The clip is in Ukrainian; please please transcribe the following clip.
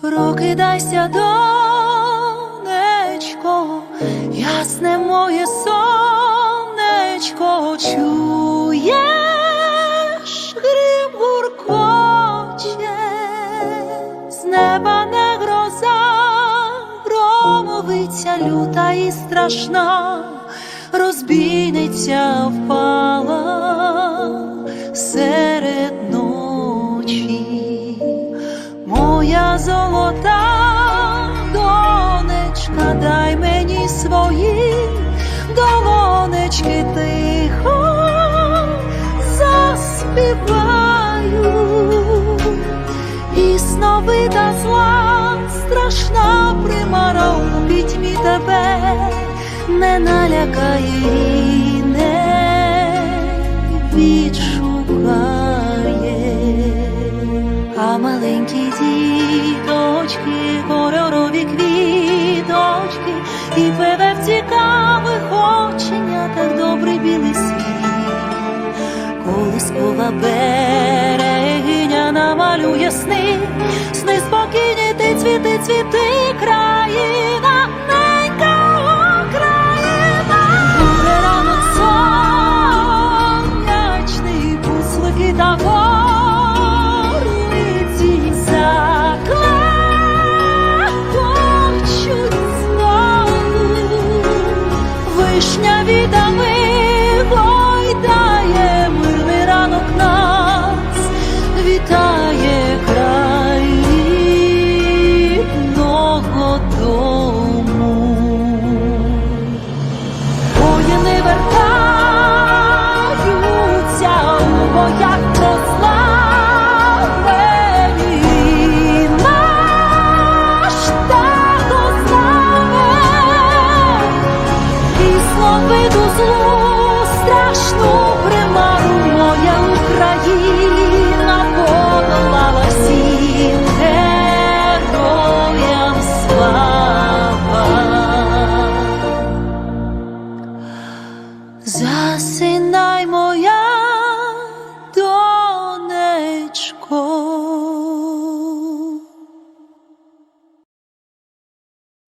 Прокидайся, донечко, ясне моє сонечко, чуєш, громовиця люта і страшна, розбійниця впала серед ночі. Моя золота донечка, дай мені свої долонечки тихо заспіваю, і сновита зла, страшна примара тебе не налякає і не відшукає. А маленькі діточки, кольорові квіточки, і пливе в цікавих оченятах добрий білий світ. Колискова берегиня намалює сни, сни спокійні, ти цвіти, цвіти, 你。